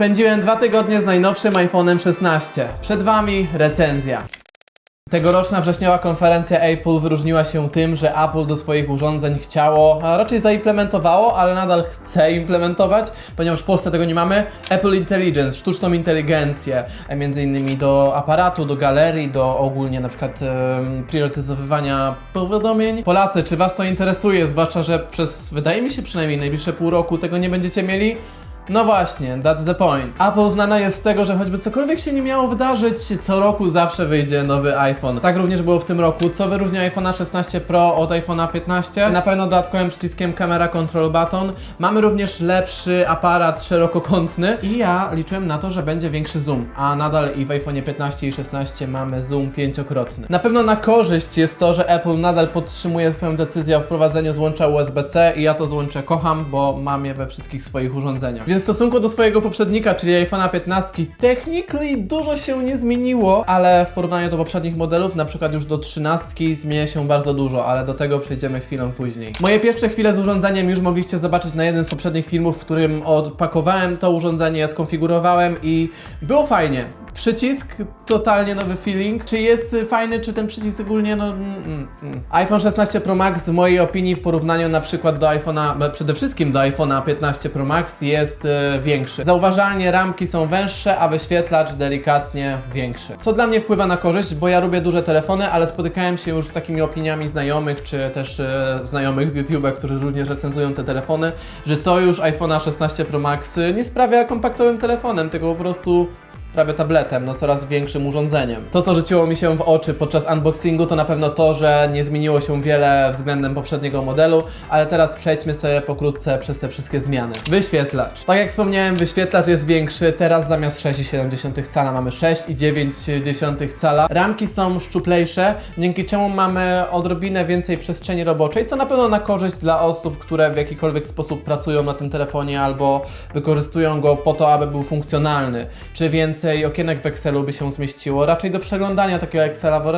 Spędziłem dwa tygodnie z najnowszym iPhone'em 16. Przed Wami recenzja. Tegoroczna wrześniowa konferencja Apple wyróżniła się tym, że Apple do swoich urządzeń chciało, a raczej zaimplementowało, ale nadal chce implementować, ponieważ w Polsce tego nie mamy, Apple Intelligence, sztuczną inteligencję, e, między innymi do aparatu, do galerii, do ogólnie na przykład priorytetyzowywania powiadomień. Polacy, czy Was to interesuje? Zwłaszcza, że przez, wydaje mi się przynajmniej najbliższe pół roku tego nie będziecie mieli? No właśnie, that's the point. Apple znana jest z tego, że choćby cokolwiek się nie miało wydarzyć, co roku zawsze wyjdzie nowy iPhone. Tak również było w tym roku. Co wyróżnia iPhone'a 16 Pro od iPhone'a 15? Na pewno dodatkowym przyciskiem Camera Control Button. Mamy również lepszy aparat szerokokątny i ja liczyłem na to, że będzie większy zoom, a nadal i w iPhone'ie 15 i 16 mamy zoom pięciokrotny. Na pewno na korzyść jest to, że Apple nadal podtrzymuje swoją decyzję o wprowadzeniu złącza USB-C i ja to złącze kocham, bo mam je we wszystkich swoich urządzeniach. Więc w stosunku do swojego poprzednika, czyli iPhone'a 15, technically dużo się nie zmieniło, ale w porównaniu do poprzednich modelów, na przykład już do 13 zmienia się bardzo dużo, ale do tego przejdziemy chwilę później. Moje pierwsze chwile z urządzeniem już mogliście zobaczyć na jednym z poprzednich filmów, w którym odpakowałem to urządzenie, skonfigurowałem i było fajnie. Przycisk, totalnie nowy feeling. Czy jest y, fajny, czy ten przycisk ogólnie, no... Mm, mm, mm. iPhone 16 Pro Max w mojej opinii w porównaniu na przykład do iPhone'a, e, przede wszystkim do iPhone'a 15 Pro Max jest e, większy. Zauważalnie ramki są węższe, a wyświetlacz delikatnie większy. Co dla mnie wpływa na korzyść, bo ja lubię duże telefony, ale spotykałem się już z takimi opiniami znajomych, czy też e, znajomych z YouTube'a, którzy również recenzują te telefony, że to już iPhone'a 16 Pro Max y, nie sprawia kompaktowym telefonem, tylko po prostu prawie tabletem, no coraz większym urządzeniem. To, co rzuciło mi się w oczy podczas unboxingu, to na pewno to, że nie zmieniło się wiele względem poprzedniego modelu, ale teraz przejdźmy sobie pokrótce przez te wszystkie zmiany. Wyświetlacz. Tak jak wspomniałem, wyświetlacz jest większy, teraz zamiast 6,7 cala mamy 6,9 cala. Ramki są szczuplejsze, dzięki czemu mamy odrobinę więcej przestrzeni roboczej, co na pewno na korzyść dla osób, które w jakikolwiek sposób pracują na tym telefonie albo wykorzystują go po to, aby był funkcjonalny. Czy więcej okienek w Excelu by się zmieściło? Raczej do przeglądania takiego Excela, bo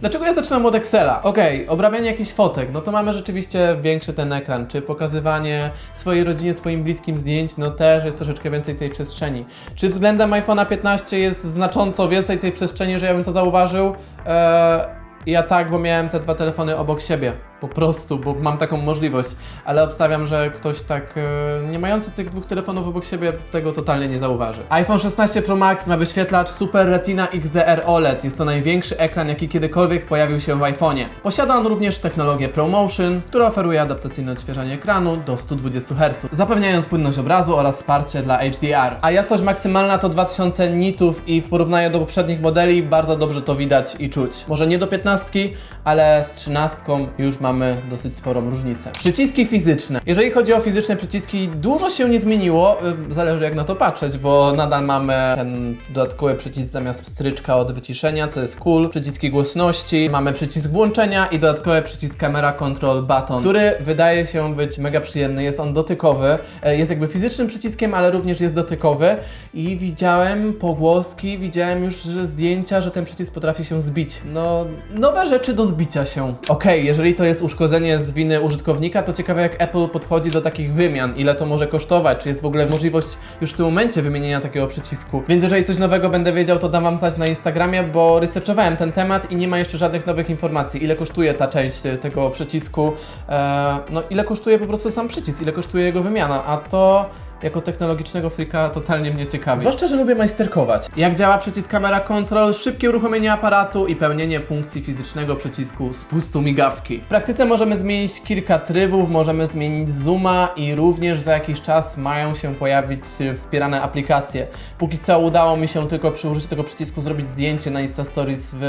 dlaczego ja zaczynam od Excela? Okej, obrabianie jakichś fotek, no to mamy rzeczywiście większy ten ekran. Czy pokazywanie swojej rodzinie, swoim bliskim zdjęć, no też jest troszeczkę więcej tej przestrzeni. Czy względem iPhone'a 15 jest znacząco więcej tej przestrzeni, że ja bym to zauważył? Eee, ja tak, bo miałem te dwa telefony obok siebie. Po prostu, bo mam taką możliwość. Ale obstawiam, że ktoś tak e, nie mający tych dwóch telefonów obok siebie tego totalnie nie zauważy. iPhone 16 Pro Max ma wyświetlacz Super Retina XDR OLED. Jest to największy ekran, jaki kiedykolwiek pojawił się w iPhone'ie. Posiada on również technologię ProMotion, która oferuje adaptacyjne odświeżanie ekranu do 120 Hz, zapewniając płynność obrazu oraz wsparcie dla HDR. A jasność maksymalna to 2000 nitów i w porównaniu do poprzednich modeli bardzo dobrze to widać i czuć. Może nie do 15, ale z 13 już mamy dosyć sporą różnicę. Przyciski fizyczne. Jeżeli chodzi o fizyczne przyciski, dużo się nie zmieniło, zależy jak na to patrzeć, bo nadal mamy ten dodatkowy przycisk zamiast stryczka od wyciszenia, co jest cool, przyciski głośności, mamy przycisk włączenia i dodatkowy przycisk Camera Control Button, który wydaje się być mega przyjemny, jest on dotykowy, e, jest jakby fizycznym przyciskiem, ale również jest dotykowy i widziałem pogłoski, widziałem już zdjęcia, że ten przycisk potrafi się zbić. No, nowe rzeczy do zbicia się. Okej, jeżeli to jest uszkodzenie z winy użytkownika, to ciekawe jak Apple podchodzi do takich wymian, ile to może kosztować, czy jest w ogóle możliwość już w tym momencie wymienienia takiego przycisku. Więc jeżeli coś nowego będę wiedział, to dam wam znać na Instagramie, bo researchowałem ten temat i nie ma jeszcze żadnych nowych informacji, ile kosztuje ta część tego przycisku, e, no ile kosztuje po prostu sam przycisk, ile kosztuje jego wymiana, a to jako technologicznego freaka totalnie mnie ciekawi. Zwłaszcza, że lubię majsterkować. Jak działa przycisk Camera Control, szybkie uruchomienie aparatu i pełnienie funkcji fizycznego przycisku spustu migawki. W praktyce możemy zmienić kilka trybów, możemy zmienić zooma i również za jakiś czas mają się pojawić e, wspierane aplikacje. Póki co udało mi się tylko przy użyciu tego przycisku zrobić zdjęcie na Insta Stories w,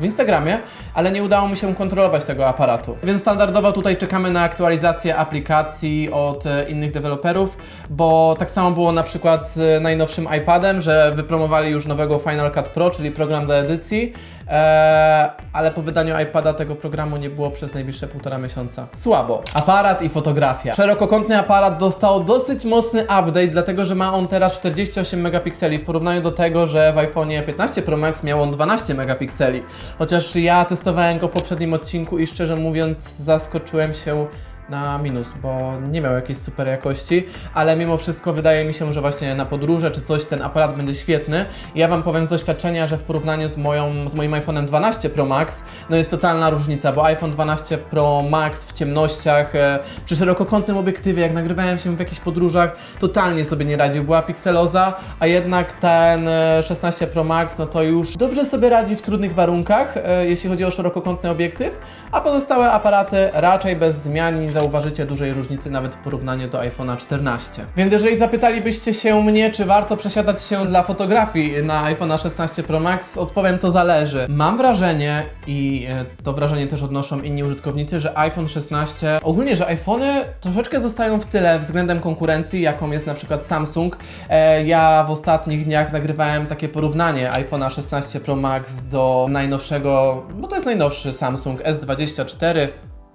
w Instagramie, ale nie udało mi się kontrolować tego aparatu. Więc standardowo tutaj czekamy na aktualizację aplikacji od e, innych deweloperów, bo tak samo było na przykład z najnowszym iPadem, że wypromowali już nowego Final Cut Pro, czyli program do edycji, Eee, ale po wydaniu iPada tego programu nie było przez najbliższe półtora miesiąca. Słabo. Aparat i fotografia. Szerokokątny aparat dostał dosyć mocny update, dlatego że ma on teraz 48 megapikseli w porównaniu do tego, że w iPhone'ie 15 Pro Max miał on 12 megapikseli. Chociaż ja testowałem go w poprzednim odcinku i szczerze mówiąc zaskoczyłem się na minus, bo nie miał jakiejś super jakości, ale mimo wszystko wydaje mi się, że właśnie na podróże czy coś ten aparat będzie świetny. Ja Wam powiem z doświadczenia, że w porównaniu z, moją, z moim iPhone'em 12 Pro Max, no jest totalna różnica, bo iPhone 12 Pro Max w ciemnościach, e, przy szerokokątnym obiektywie, jak nagrywałem się w jakichś podróżach, totalnie sobie nie radził, była pikseloza, a jednak ten e, 16 Pro Max, no to już dobrze sobie radzi w trudnych warunkach, e, jeśli chodzi o szerokokątny obiektyw, a pozostałe aparaty raczej bez zmian i zauważycie dużej różnicy nawet w porównaniu do iPhone'a 14. Więc jeżeli zapytalibyście się mnie, czy warto przesiadać się dla fotografii na iPhone'a 16 Pro Max, odpowiem to zależy. Mam wrażenie i e, to wrażenie też odnoszą inni użytkownicy, że iPhone 16, ogólnie, że iPhony troszeczkę zostają w tyle względem konkurencji, jaką jest na przykład Samsung. E, ja w ostatnich dniach nagrywałem takie porównanie iPhone'a 16 Pro Max do najnowszego, bo to jest najnowszy Samsung S24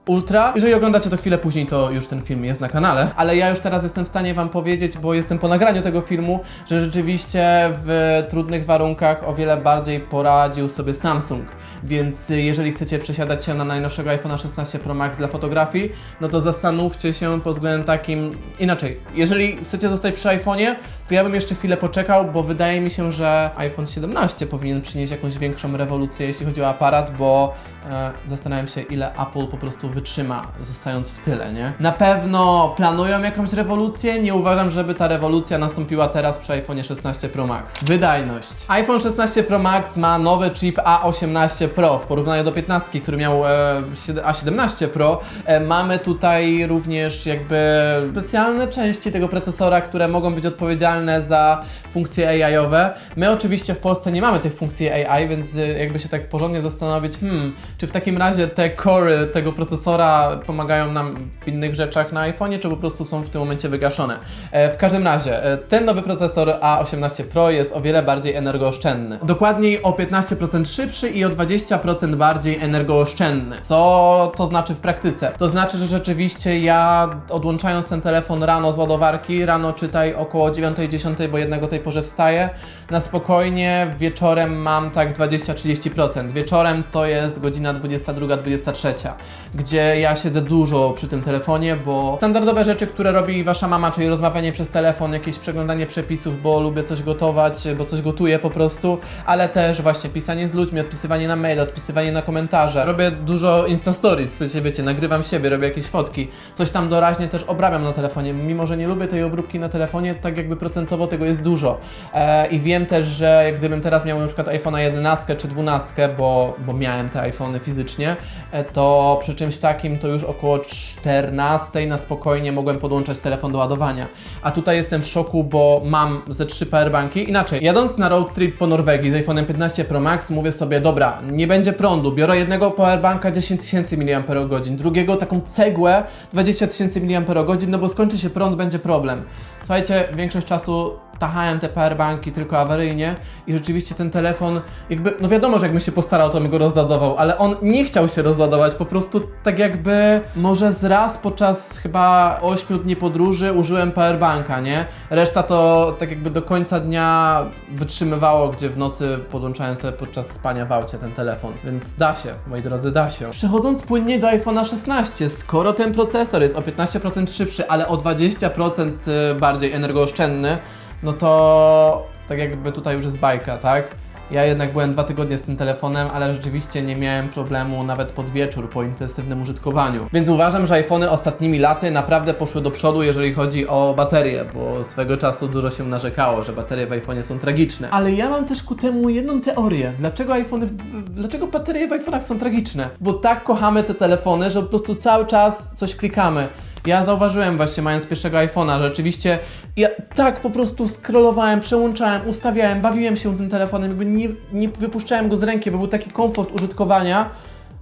Ultra. Jeżeli oglądacie to chwilę później, to już ten film jest na kanale, ale ja już teraz jestem w stanie Wam powiedzieć, bo jestem po nagraniu tego filmu, że rzeczywiście w trudnych warunkach o wiele bardziej poradził sobie Samsung. Więc jeżeli chcecie przesiadać się na najnowszego iPhone'a 16 Pro Max dla fotografii, no to zastanówcie się pod względem takim inaczej. Jeżeli chcecie zostać przy iPhone'ie, to ja bym jeszcze chwilę poczekał, bo wydaje mi się, że iPhone 17 powinien przynieść jakąś większą rewolucję, jeśli chodzi o aparat, bo e, zastanawiam się, ile Apple po prostu wytrzyma, zostając w tyle, nie? Na pewno planują jakąś rewolucję, nie uważam, żeby ta rewolucja nastąpiła teraz przy iPhone 16 Pro Max. Wydajność. iPhone 16 Pro Max ma nowy chip A18 Pro w porównaniu do 15, który miał e, sied- A17 Pro. E, mamy tutaj również jakby specjalne części tego procesora, które mogą być odpowiedzialne za funkcje AI-owe. My oczywiście w Polsce nie mamy tych funkcji AI, więc e, jakby się tak porządnie zastanowić, hmm, czy w takim razie te core'y tego procesora pomagają nam w innych rzeczach na iPhone'ie, czy po prostu są w tym momencie wygaszone. E, w każdym razie, e, ten nowy procesor A18 Pro jest o wiele bardziej energooszczędny. Dokładniej o 15% szybszy i o 20% bardziej energooszczędny. Co to znaczy w praktyce? To znaczy, że rzeczywiście ja odłączając ten telefon rano z ładowarki, rano czytaj około 9-10, bo jednak o tej porze wstaję, na spokojnie wieczorem mam tak 20-30%. Wieczorem to jest godzina 22-23, gdzie ja siedzę dużo przy tym telefonie, bo standardowe rzeczy, które robi wasza mama, czyli rozmawianie przez telefon, jakieś przeglądanie przepisów, bo lubię coś gotować, bo coś gotuję po prostu, ale też właśnie pisanie z ludźmi, odpisywanie na maile, odpisywanie na komentarze. Robię dużo Insta Stories, w sensie wiecie, nagrywam siebie, robię jakieś fotki, coś tam doraźnie też obrabiam na telefonie, mimo że nie lubię tej obróbki na telefonie, tak jakby procentowo tego jest dużo. E, I wiem też, że gdybym teraz miał na przykład iPhone'a 11 czy 12, bo, bo miałem te iPhony fizycznie, e, to przy czymś takim to już około 14 na spokojnie mogłem podłączać telefon do ładowania. A tutaj jestem w szoku, bo mam ze trzy powerbanki. Inaczej, jadąc na road trip po Norwegii z iPhone'em 15 Pro Max, mówię sobie, dobra, nie będzie prądu, biorę jednego powerbanka 10 tysięcy mAh, drugiego taką cegłę 20 tysięcy mAh, no bo skończy się prąd, będzie problem. Słuchajcie, większość czasu tachałem te powerbanki tylko awaryjnie i rzeczywiście ten telefon jakby, no wiadomo, że jakbym się postarał, to bym go rozładował, ale on nie chciał się rozładować, po prostu tak jakby może z raz podczas chyba 8 dni podróży użyłem powerbanka, nie? Reszta to tak jakby do końca dnia wytrzymywało, gdzie w nocy podłączałem sobie podczas spania w aucie ten telefon, więc da się, moi drodzy, da się. Przechodząc płynnie do iPhone'a 16, skoro ten procesor jest o 15% szybszy, ale o 20% bardziej energooszczędny, no to tak jakby tutaj już jest bajka, tak? Ja jednak byłem dwa tygodnie z tym telefonem, ale rzeczywiście nie miałem problemu nawet pod wieczór po intensywnym użytkowaniu. Więc uważam, że iPhony ostatnimi laty naprawdę poszły do przodu, jeżeli chodzi o baterie, bo swego czasu dużo się narzekało, że baterie w iPhone'ie są tragiczne. Ale ja mam też ku temu jedną teorię. Dlaczego iPhony, dlaczego baterie w iPhone'ach są tragiczne? Bo tak kochamy te telefony, że po prostu cały czas coś klikamy. Ja zauważyłem właśnie mając pierwszego iPhone'a, rzeczywiście ja tak po prostu scrollowałem, przełączałem, ustawiałem, bawiłem się tym telefonem, jakby nie, nie wypuszczałem go z ręki, bo był taki komfort użytkowania,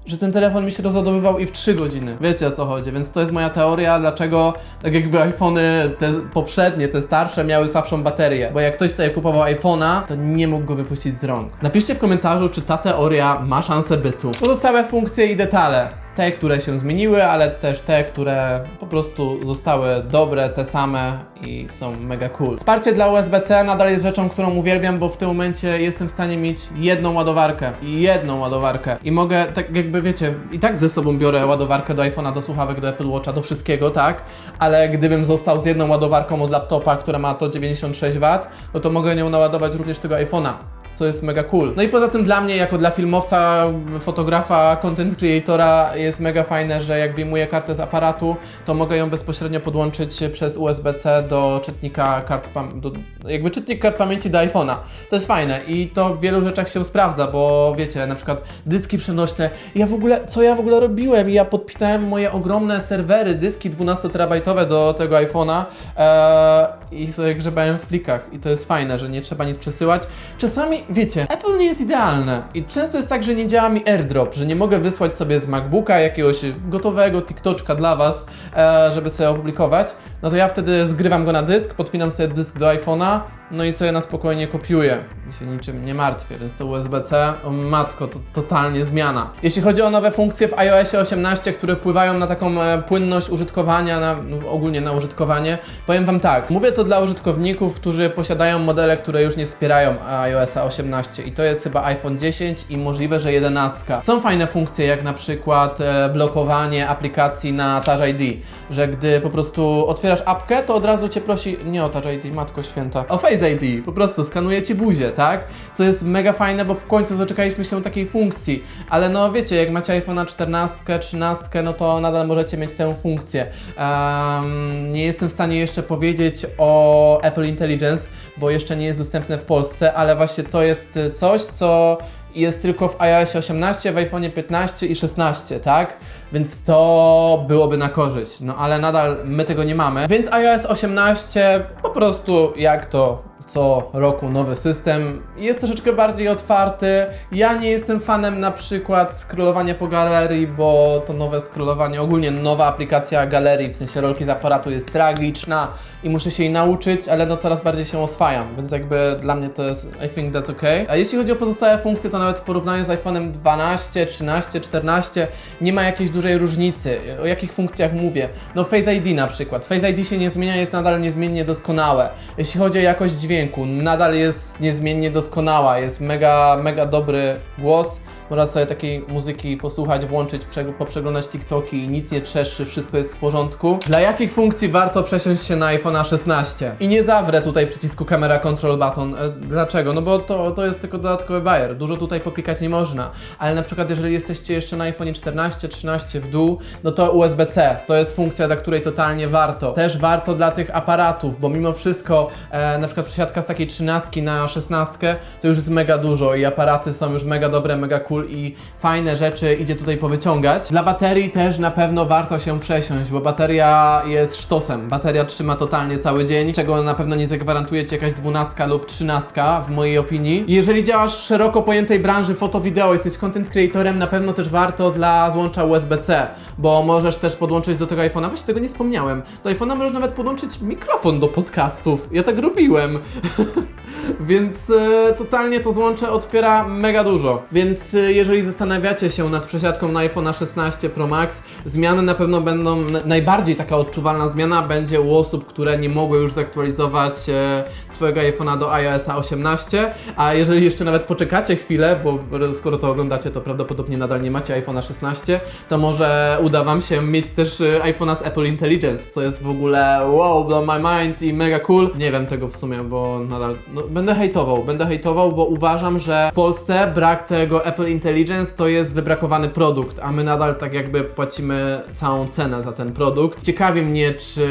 że ten telefon mi się rozładowywał i w 3 godziny. Wiecie o co chodzi, więc to jest moja teoria, dlaczego tak jakby iPhony te poprzednie, te starsze miały słabszą baterię. Bo jak ktoś sobie kupował iPhone'a, to nie mógł go wypuścić z rąk. Napiszcie w komentarzu, czy ta teoria ma szansę bytu. Pozostałe funkcje i detale. Te, które się zmieniły, ale też te, które po prostu zostały dobre, te same i są mega cool. Wsparcie dla USB-C nadal jest rzeczą, którą uwielbiam, bo w tym momencie jestem w stanie mieć jedną ładowarkę. Jedną ładowarkę. I mogę, tak jakby wiecie, i tak ze sobą biorę ładowarkę do iPhone'a, do słuchawek, do Apple Watcha, do wszystkiego, tak? Ale gdybym został z jedną ładowarką od laptopa, która ma to 96 W, no to mogę nią naładować również tego iPhone'a co jest mega cool. No i poza tym dla mnie, jako dla filmowca, fotografa, content creatora jest mega fajne, że jak wyjmuję kartę z aparatu, to mogę ją bezpośrednio podłączyć przez USB-C do czytnika kart, do, jakby czytnik kart pamięci do iPhone'a. To jest fajne i to w wielu rzeczach się sprawdza, bo wiecie, na przykład dyski przenośne. Ja w ogóle, co ja w ogóle robiłem? Ja podpinałem moje ogromne serwery, dyski 12-terabajtowe do tego iPhone'a e, i sobie grzebałem w plikach i to jest fajne, że nie trzeba nic przesyłać. Czasami, wiecie, Apple nie jest idealne i często jest tak, że nie działa mi AirDrop, że nie mogę wysłać sobie z MacBooka jakiegoś gotowego TikToczka dla Was, e, żeby sobie opublikować. No to ja wtedy zgrywam go na dysk, podpinam sobie dysk do iPhone'a, no i sobie na spokojnie kopiuję. I się niczym nie martwię, więc to USB-C, matko, to totalnie zmiana. Jeśli chodzi o nowe funkcje w iOSie 18, które wpływają na taką e, płynność użytkowania, na, no, ogólnie na użytkowanie, powiem Wam tak, mówię to dla użytkowników, którzy posiadają modele, które już nie wspierają iOSa 18 i to jest chyba iPhone 10 i możliwe, że 11. Są fajne funkcje, jak na przykład e, blokowanie aplikacji na Touch ID, że gdy po prostu otwierasz apkę, to od razu Cię prosi, nie o Touch ID, matko święta, o Face ID, po prostu skanuje Ci buzię, tak? Co jest mega fajne, bo w końcu doczekaliśmy się takiej funkcji, ale no wiecie, jak macie iPhone'a 14, 13, no to nadal możecie mieć tę funkcję. Em, nie jestem w stanie jeszcze powiedzieć o Apple Intelligence, bo jeszcze nie jest dostępne w Polsce, ale właśnie to jest coś, co jest tylko w iOS 18, w iPhone 15 i 16, tak? Więc to byłoby na korzyść. No ale nadal my tego nie mamy. Więc iOS 18 po prostu jak to co roku nowy system. Jest troszeczkę bardziej otwarty. Ja nie jestem fanem na przykład scrollowania po galerii, bo to nowe scrollowanie, ogólnie nowa aplikacja galerii, w sensie rolki z aparatu jest tragiczna i muszę się jej nauczyć, ale no coraz bardziej się oswajam, więc jakby dla mnie to jest, I think that's okay. A jeśli chodzi o pozostałe funkcje, to nawet w porównaniu z iPhone'em 12, 13, 14 nie ma jakiejś dużej różnicy. O jakich funkcjach mówię? No Face ID na przykład. Face ID się nie zmienia, jest nadal niezmiennie doskonałe. Jeśli chodzi o jakość dźwięku, nadal jest niezmiennie doskonała, jest mega, mega dobry głos. Można sobie takiej muzyki posłuchać, włączyć, prze- poprzeglądać TikToki i nic nie trzeszczy, wszystko jest w porządku. Dla jakich funkcji warto przesiąść się na iPhone'a 16? I nie zawrę tutaj przycisku kamera control button. E, Dlaczego? No bo to, to jest tylko dodatkowy bajer. Dużo tutaj popikać nie można. Ale na przykład jeżeli jesteście jeszcze na iPhone 14, 13 w dół, no to USB-C to jest funkcja, dla której totalnie warto. Też warto dla tych aparatów, bo mimo wszystko e, na przykład przesiadka z takiej 13 na 16 to już jest mega dużo i aparaty są już mega dobre, mega cool i fajne rzeczy idzie tutaj powyciągać. Dla baterii też na pewno warto się przesiąść, bo bateria jest sztosem. Bateria trzyma totalnie cały dzień, czego na pewno nie zagwarantuje Ci jakaś 12 lub 13 w mojej opinii. Jeżeli działasz w szeroko pojętej branży foto-wideo, jesteś content creatorem, na pewno też warto dla złącza USB-C, bo możesz też podłączyć do tego iPhone'a, właśnie tego nie wspomniałem, do iPhone'a możesz nawet podłączyć mikrofon do podcastów. Ja tak robiłem. Więc e, totalnie to złącze otwiera mega dużo. Więc e, jeżeli zastanawiacie się nad przesiadką na iPhone 16 Pro Max, zmiany na pewno będą, najbardziej taka odczuwalna zmiana będzie u osób, które nie mogły już zaktualizować e, swojego iPhone'a do iOS 18, a jeżeli jeszcze nawet poczekacie chwilę, bo skoro to oglądacie, to prawdopodobnie nadal nie macie iPhone'a 16, to może uda Wam się mieć też e, iPhone'a z Apple Intelligence, co jest w ogóle wow, blow my mind i mega cool. Nie wiem tego w sumie, bo nadal no, będę hejtował, będę hejtował, bo uważam, że w Polsce brak tego Apple Intelligence to jest wybrakowany produkt, a my nadal tak jakby płacimy całą cenę za ten produkt. Ciekawi mnie, czy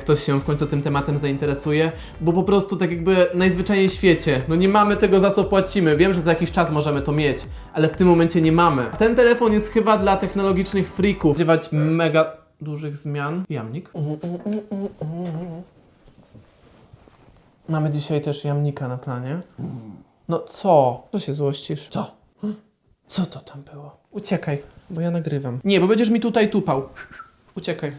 ktoś się w końcu tym tematem zainteresuje, bo po prostu tak jakby najzwyczajniej w świecie, no nie mamy tego za co płacimy. Wiem, że za jakiś czas możemy to mieć, ale w tym momencie nie mamy. Ten telefon jest chyba dla technologicznych freaków. Spodziewać mega dużych zmian. Jamnik. Mamy dzisiaj też jamnika na planie. No co? Co się złościsz? Co? Co to tam było? Uciekaj, bo ja nagrywam. Nie, bo będziesz mi tutaj tupał. Uciekaj.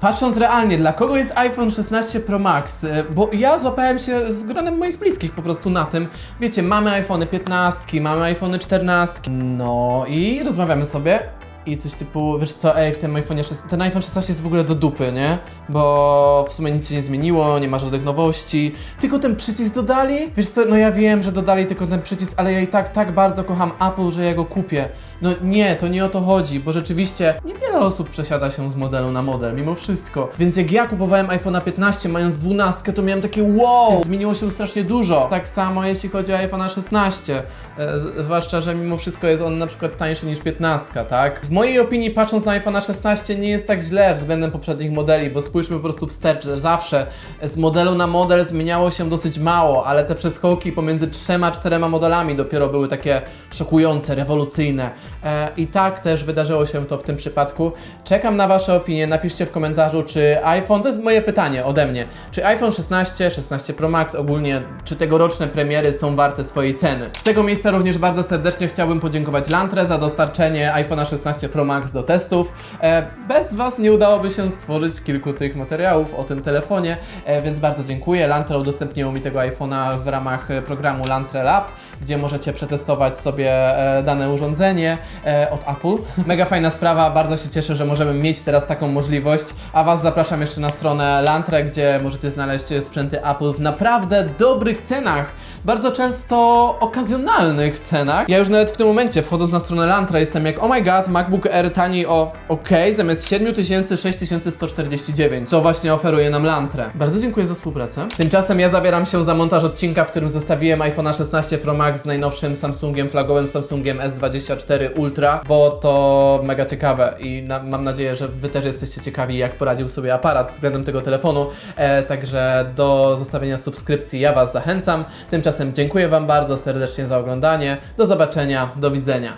Patrząc realnie, dla kogo jest iPhone 16 Pro Max? E, Bo ja złapałem się z gronem moich bliskich po prostu na tym. Wiecie, mamy iPhone 15, mamy iPhone 14. No i rozmawiamy sobie. I coś typu, wiesz co, ej, w tym iPhone 16, ten iPhone 16 jest w ogóle do dupy, nie? Bo w sumie nic się nie zmieniło, nie ma żadnych nowości, tylko ten przycisk dodali. Wiesz co, no ja wiem, że dodali tylko ten przycisk, ale ja i tak tak bardzo kocham Apple, że ja go kupię. No nie, to nie o to chodzi, bo rzeczywiście niewiele osób przesiada się z modelu na model, mimo wszystko. Więc jak ja kupowałem iPhone'a 15 mając 12, to miałem takie wow, zmieniło się strasznie dużo. Tak samo jeśli chodzi o iPhone'a 16, e, zwłaszcza, że mimo wszystko jest on na przykład tańszy niż 15, tak? W mojej opinii, patrząc na iPhone'a 16, nie jest tak źle względem poprzednich modeli, bo spójrzmy po prostu wstecz, że zawsze z modelu na model zmieniało się dosyć mało, ale te przeskoki pomiędzy trzema, czterema modelami dopiero były takie szokujące, rewolucyjne. E, I tak też wydarzyło się to w tym przypadku. Czekam na Wasze opinie. Napiszcie w komentarzu, czy iPhone, to jest moje pytanie ode mnie, czy iPhone 16, 16 Pro Max ogólnie, czy tegoroczne premiery są warte swojej ceny. Z tego miejsca również bardzo serdecznie chciałbym podziękować Lantre za dostarczenie iPhone'a 16 Pro Max do testów. E, bez Was nie udałoby się stworzyć kilku tych materiałów o tym telefonie, e, więc bardzo dziękuję. Lantre udostępniło mi tego iPhone'a w ramach programu Lantre Lab, gdzie możecie przetestować sobie dane urządzenie e, od Apple. Mega fajna sprawa, bardzo się cieszę, że możemy mieć teraz taką możliwość, a Was zapraszam jeszcze na stronę Lantre, gdzie możecie znaleźć sprzęty Apple w naprawdę dobrych cenach, bardzo często okazjonalnych cenach. Ja już nawet w tym momencie, wchodząc na stronę Lantre, jestem jak, oh my god, MacBook Air taniej o ok, zamiast 7000, 6149, co właśnie oferuje nam Lantre. Bardzo dziękuję za współpracę. Tymczasem ja zabieram się za montaż odcinka, w którym zestawiłem iPhone'a 16 Pro Max z najnowszym Samsungiem, flagowym Samsungiem S24 Ultra, bo to mega ciekawe i na, mam nadzieję, że Wy też jesteście ciekawi, jak poradził sobie aparat względem tego telefonu. E, także do zostawienia subskrypcji ja Was zachęcam. Tymczasem dziękuję Wam bardzo serdecznie za oglądanie. Do zobaczenia, do widzenia.